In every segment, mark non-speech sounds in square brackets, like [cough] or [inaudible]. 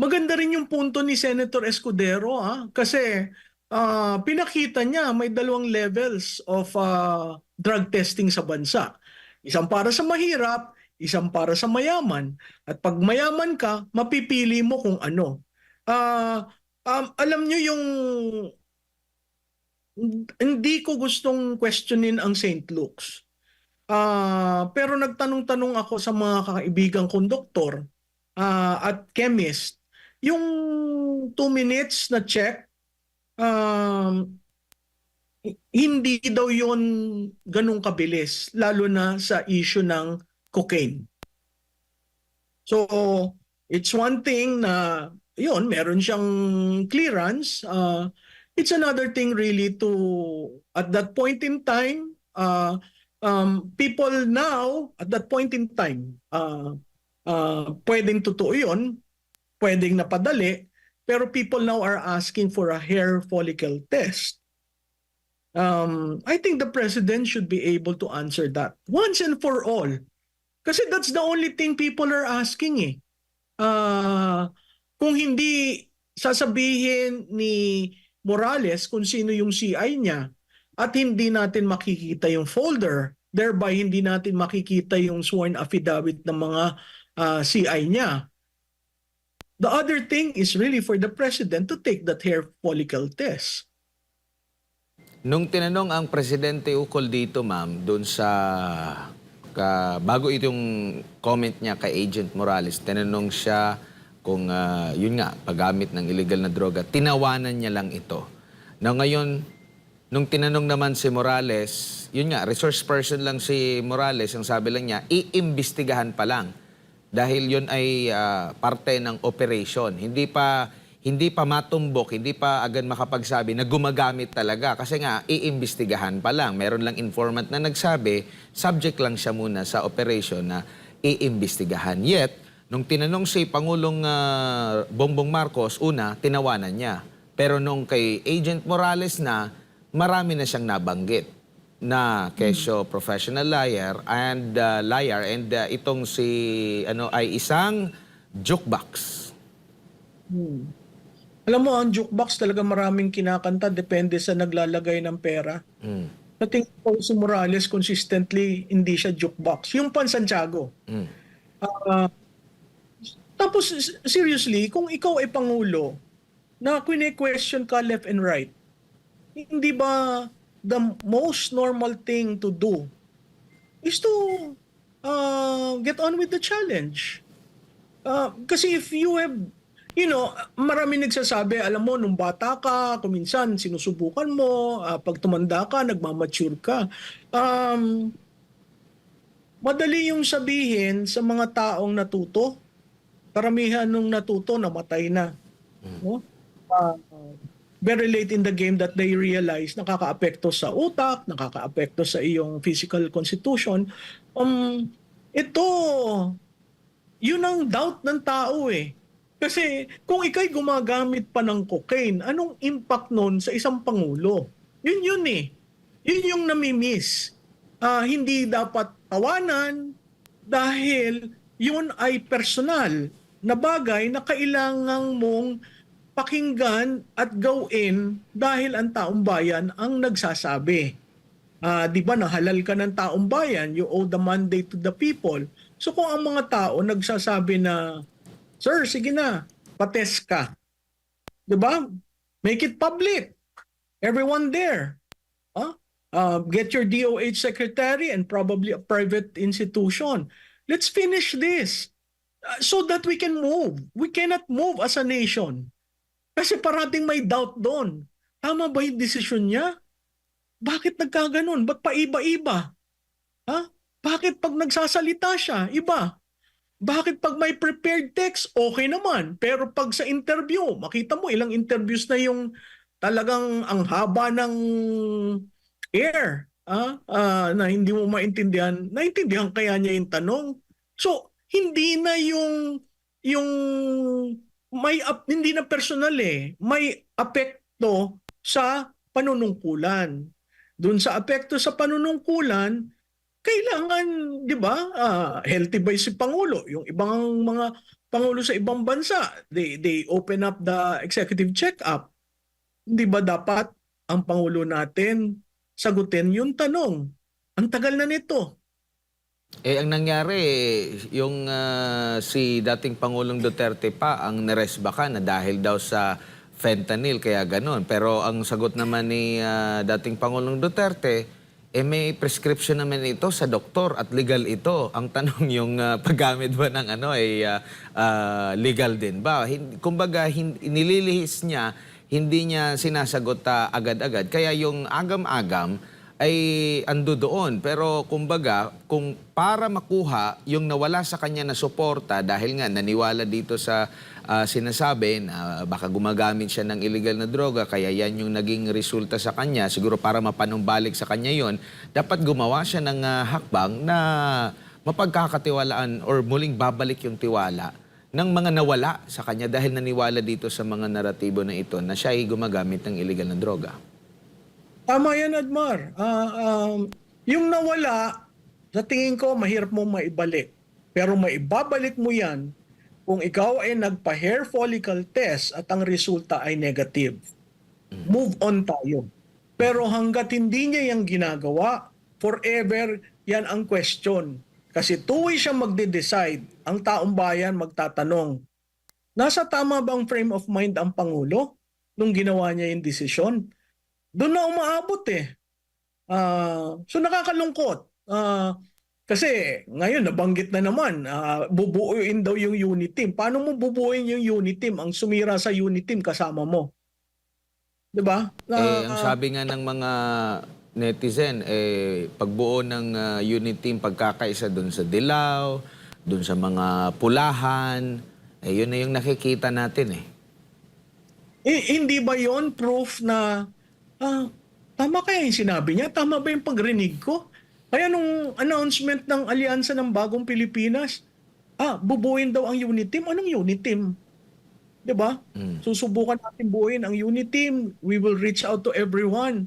maganda rin yung punto ni Senator Escudero ah, kasi ah, pinakita niya may dalawang levels of ah, drug testing sa bansa. Isang para sa mahirap, isang para sa mayaman. At pag mayaman ka, mapipili mo kung ano. Ah, um, alam niyo yung hindi ko gustong questionin ang St. Luke's. Ah, pero nagtanong-tanong ako sa mga kaibigang konduktor ah, at chemist, yung two minutes na check, um, hi- hindi daw yon ganun kabilis, lalo na sa issue ng cocaine. So, it's one thing na, yun, meron siyang clearance. ah, it's another thing really to, at that point in time, uh, um, people now, at that point in time, uh, uh, pwedeng totoo yun, pwedeng napadali, pero people now are asking for a hair follicle test. Um, I think the president should be able to answer that once and for all. Kasi that's the only thing people are asking eh. Ah, kung hindi sasabihin ni Morales kung sino yung CI niya at hindi natin makikita yung folder, thereby hindi natin makikita yung sworn affidavit ng mga ah, CI niya. The other thing is really for the president to take that hair follicle test. Nung tinanong ang presidente ukol dito, ma'am, doon sa ka, bago itong comment niya kay Agent Morales, tinanong siya kung ah, yun nga, paggamit ng illegal na droga, tinawanan niya lang ito. Na ngayon, nung tinanong naman si Morales, yun nga, resource person lang si Morales, ang sabi lang niya, iimbestigahan pa lang. Dahil yun ay ah, parte ng operation. Hindi pa hindi pa matumbok, hindi pa agad makapagsabi na gumagamit talaga. Kasi nga, iimbestigahan pa lang. Meron lang informant na nagsabi, subject lang siya muna sa operation na iimbestigahan. Yet, nung tinanong si Pangulong ah, Bongbong Marcos, una, tinawanan niya. Pero nung kay Agent Morales na, marami na siyang nabanggit na kesyo professional liar and uh, liar and uh, itong si ano ay isang jukebox. Alam mo, ang jukebox talaga maraming kinakanta depende sa naglalagay ng pera. Mm. Nating ko si Morales consistently hindi siya jukebox. Yung pan Santiago. Mm. Ah, tapos seriously, kung ikaw ay pangulo na kwine-question ka left and right, hindi ba the most normal thing to do is to uh, get on with the challenge? Ah, kasi if you have, you know, marami nagsasabi, alam mo, nung bata ka, kuminsan sinusubukan mo, ah, pag tumanda ka, nagmamature ka. Um, madali yung sabihin sa mga taong natuto. Karamihan nung natuto, namatay na. No? Ah, very late in the game that they realize nakakaapekto sa utak, nakakaapekto sa iyong physical constitution. Um, ito, yun ang doubt ng tao eh. Kasi kung ikay gumagamit pa ng cocaine, anong impact nun sa isang pangulo? Yun yun eh. Yun yung namimiss. Ah, hindi dapat tawanan dahil yun ay personal na bagay na kailangan mong pakinggan at gawin dahil ang taong bayan ang nagsasabi. Ah, 'di ba nahalal ka ng taong bayan, you owe the mandate to the people. So kung ang mga tao nagsasabi na, Sir, sige na, pates ka. 'Di ba? Make it public. Everyone there. Huh? Uh, get your DOH secretary and probably a private institution. Let's finish this uh, so that we can move. We cannot move as a nation. Kasi parating may doubt doon. Tama ba yung desisyon niya? Bakit nagkaganon? Ba't paiba-iba? Ha? Bakit pag nagsasalita siya, iba? Bakit pag may prepared text, okay naman. Pero pag sa interview, makita mo ilang interviews na yung talagang ang haba ng air ah, ah, na hindi mo maintindihan. Naintindihan kaya niya yung tanong? So, hindi na yung yung may hindi na personal eh. May apekto sa panunungkulan. Doon sa apekto sa panunungkulan, kailangan, di ba, ah, healthy ba si Pangulo? Yung ibang mga Pangulo sa ibang bansa, they, they open up the executive check-up. Hindi ba dapat ang Pangulo natin sagutin yung tanong? Ang tagal na nito. Eh, ang nangyari, yung ah, si dating Pangulong Duterte pa ang naresbaka na dahil daw sa fentanyl, kaya ganun. Pero ang sagot naman ni ah, dating Pangulong Duterte, eh may prescription naman ito sa doktor at legal ito. Ang tanong [laughs] yung ah, paggamit ba ng ano ay ah, ah, legal din ba? Hin- kumbaga, hin- nililihis niya, hindi niya sinasagot agad-agad. Kaya yung agam-agam, ay ando doon. Pero kumbaga, kung para makuha yung nawala sa kanya na suporta dahil nga naniwala dito sa ah, sinasabi na baka gumagamit siya ng illegal na droga, kaya yan yung naging resulta sa kanya, siguro para mapanumbalik sa kanya yon dapat gumawa siya ng ah, hakbang na mapagkakatiwalaan or muling babalik yung tiwala ng mga nawala sa kanya dahil naniwala dito sa mga naratibo na ito na siya ay gumagamit ng illegal na droga. Tama yan, Admar. Ah, um, yung nawala, sa tingin ko, mahirap mo maibalik. Pero maibabalik mo yan kung ikaw ay nagpa-hair follicle test at ang resulta ay negative. Move on tayo. Pero hanggat hindi niya yung ginagawa, forever yan ang question. Kasi tuwi siya magde-decide, ang taong bayan magtatanong, nasa tama bang frame of mind ang Pangulo nung ginawa niya yung desisyon? Doon na umaabot eh. Ah, so nakakalungkot. Ah, kasi ngayon nabanggit na naman, ah, bubuuin daw yung unit team. Paano mo bubuuin yung unit team? Ang sumira sa unit team kasama mo. 'Di ba? Eh, ang sabi nga ng mga netizen, eh, pagbuo ng ah, unit team, pagkakaisa doon sa dilaw, doon sa mga pulahan, eh, yun na yung nakikita natin eh. eh, hindi ba yon proof na ah, tama kaya yung sinabi niya? Tama ba yung pagrinig ko? Kaya nung announcement ng Alyansa ng Bagong Pilipinas, ah, bubuin daw ang unit team. Anong unit team? 'Di ba? Mm. Susubukan natin buuin ang unit team. We will reach out to everyone.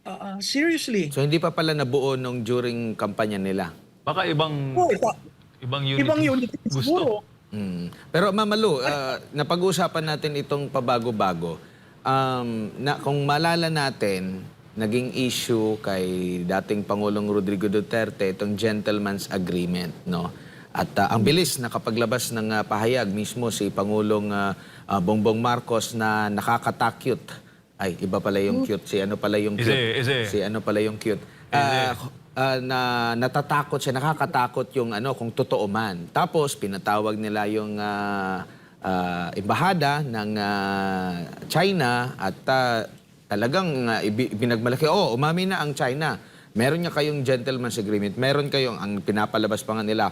Ah, ah, seriously. So, hindi pa pala nabuo nung during kampanya nila. Baka ibang Oh, ita- ibang unit. ibang unit team gusto. siguro. Mm. Pero Mamalu, ah, napag-uusapan natin itong pabago-bago. Um, na, kung malala natin, naging issue kay dating Pangulong Rodrigo Duterte itong gentleman's agreement, no? At ah, ang bilis nakapaglabas ng ah, pahayag mismo si Pangulong ah, ah, Bongbong Marcos na nakakatakyot. Ay, iba pala yung cute. Si ano pala yung cute. ise. Si ano pala yung cute. Ah, ah, na natatakot siya, nakakatakot yung ano kung totoo man. Tapos pinatawag nila yung ah, ah, embahada ng ah, China at ah, talagang ah, ibi- binagmalaki, oh, umami na ang China. Meron niya kayong gentleman's agreement. Meron kayong, ang pinapalabas pa nga nila,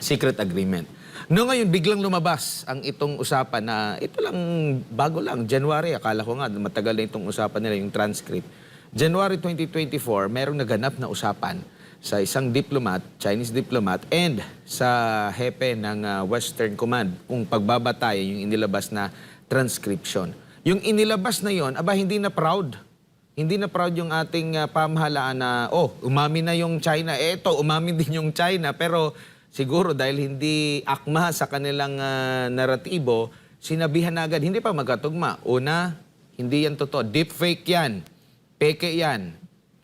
secret agreement. No ngayon, biglang lumabas ang itong usapan na ito lang, bago lang, January, akala ko nga, matagal na itong usapan nila, yung transcript. January 2024, merong naganap na usapan sa isang diplomat, Chinese diplomat, and sa hepe ng ah, Western Command kung pagbabatayan yung inilabas na transcription. Yung inilabas na yon, aba hindi na proud. Hindi na proud yung ating ah, pamahalaan na, oh, umami na yung China. Ito, umami [laughs] din yung China. Pero siguro dahil hindi akma sa kanilang ah, naratibo, sinabihan na agad, hindi pa magkatugma. Una, hindi yan totoo. Deepfake yan. Peke yan.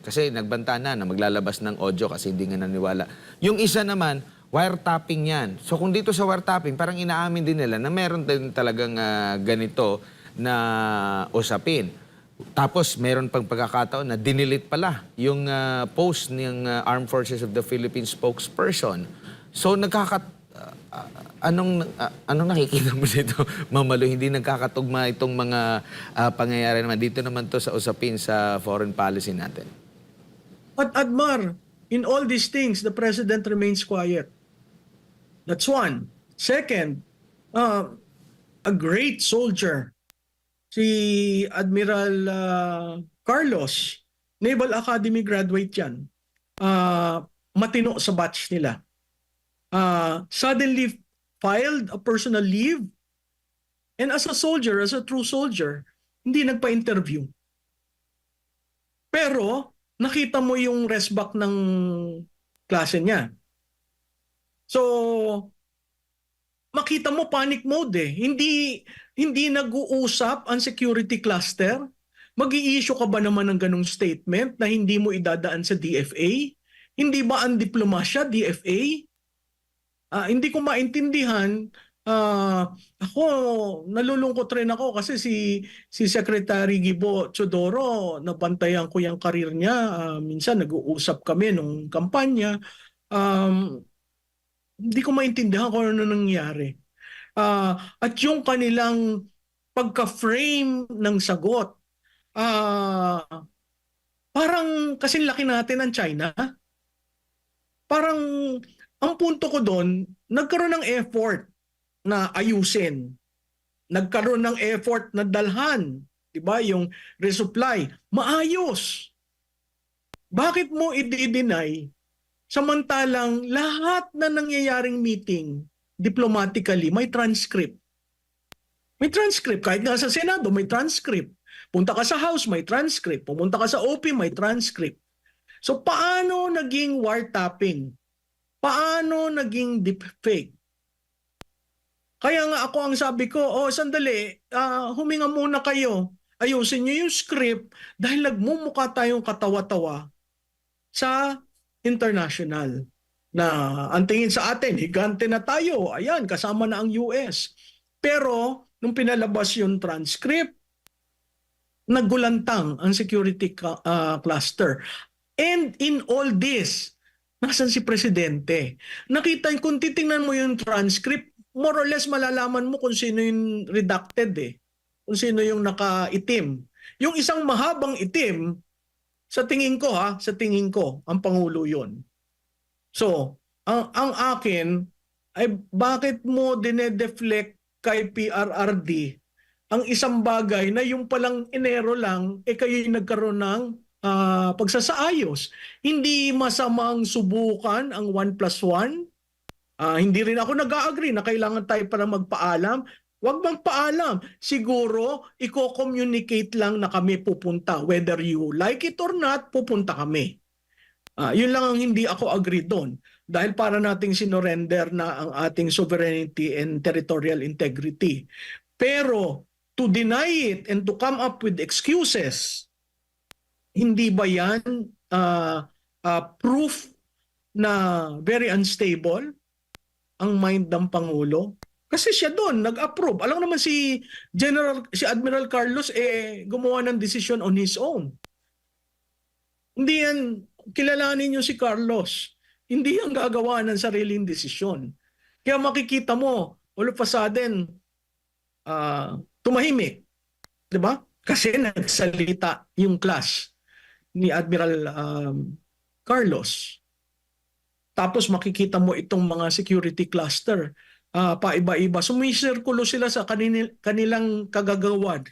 Kasi nagbanta na na maglalabas ng audio kasi hindi nga naniwala. Yung isa naman, wiretapping yan. So kung dito sa wiretapping, parang inaamin din nila na meron din talagang ah, ganito na usapin. Tapos meron pang pagkakataon na dinilit pala yung ah, post ng ah, Armed Forces of the Philippines spokesperson. So nagkaka ah, anong ah, anong nakikita mo dito [laughs] Mamalo hindi nagkakatugma itong mga ah, pangyayari naman dito naman to sa usapin sa foreign policy natin. At Admar, in all these things, the president remains quiet. That's one. Second, uh, a great soldier, si Admiral uh, Carlos, Naval Academy graduate yan. Uh, matino sa batch nila. Uh, suddenly filed a personal leave and as a soldier, as a true soldier, hindi nagpa-interview. Pero nakita mo yung resback ng klase niya. So, makita mo panic mode eh. Hindi hindi nag-uusap ang security cluster. Mag-i-issue ka ba naman ng ganong statement na hindi mo idadaan sa DFA? Hindi ba ang diplomasya, DFA? Ah, hindi ko maintindihan. Ah, ako, nalulungkot rin ako kasi si si Secretary Gibo Chodoro, nabantayan ko yung karir niya. Ah, minsan nag-uusap kami nung kampanya. Um, hindi ko maintindihan kung ano nangyari. Ah, at yung kanilang pagka-frame ng sagot, ah, parang kasi laki natin ng China. Parang ang punto ko doon, nagkaroon ng effort na ayusin. Nagkaroon ng effort na dalhan, 'di ba? Yung resupply, maayos. Bakit mo i-deny samantalang lahat na nangyayaring meeting diplomatically may transcript? May transcript kahit nga sa Senado may transcript. Punta ka sa House may transcript, pumunta ka sa OP may transcript. So paano naging wiretapping? Paano naging deepfake? Kaya nga ako ang sabi ko, oh sandali, ah, huminga muna kayo. Ayusin niyo yung script dahil nagmumukha tayong katawa-tawa sa international na ang tingin sa atin, higante na tayo. Ayan, kasama na ang US. Pero nung pinalabas yung transcript, nagulantang ang security ah, cluster. And in all this, nasan si Presidente? Nakita, kung titingnan mo yung transcript, more or less malalaman mo kung sino yung redacted eh. Kung sino yung nakaitim. Yung isang mahabang itim, sa tingin ko ha, sa tingin ko, ang Pangulo yon. So, ang, ang akin, ay bakit mo dinedeflect kay PRRD ang isang bagay na yung palang Enero lang, eh kayo yung nagkaroon ng ah, pagsasaayos. Hindi masamang subukan ang 1 plus 1. Ah, hindi rin ako nag-agree na kailangan tayo para magpaalam. Huwag bang paalam. Siguro, i-communicate lang na kami pupunta. Whether you like it or not, pupunta kami. Ah, yun lang ang hindi ako agree doon. Dahil para nating sinorender na ang ating sovereignty and territorial integrity. Pero to deny it and to come up with excuses, hindi ba yan ah, ah, proof na very unstable ang mind ng Pangulo? Kasi siya doon, nag-approve. Alam naman si General, si Admiral Carlos, eh, gumawa ng decision on his own. Hindi yan, kilalanin niyo si Carlos. Hindi yan gagawa ng sariling desisyon. Kaya makikita mo, all of a sudden, ah, tumahimik. 'Di ba? Kasi nagsalita yung class ni Admiral um, Carlos. Tapos makikita mo itong mga security cluster, ah, paiba-iba. Sumisirkulo sila sa kanil- kanilang kagagawan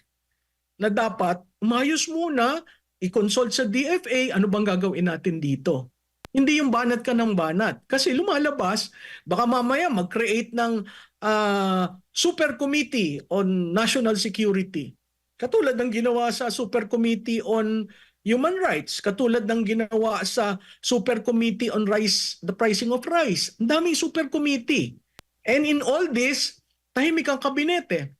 na dapat umayos muna, i-consult sa DFA, ano bang gagawin natin dito? Hindi yung banat ka ng banat. Kasi lumalabas, baka mamaya mag-create ng ah, super committee on national security. Katulad ng ginawa sa super committee on human rights, katulad ng ginawa sa super committee on rice, the pricing of rice. Ang daming super committee. And in all this, tahimik ang kabinete.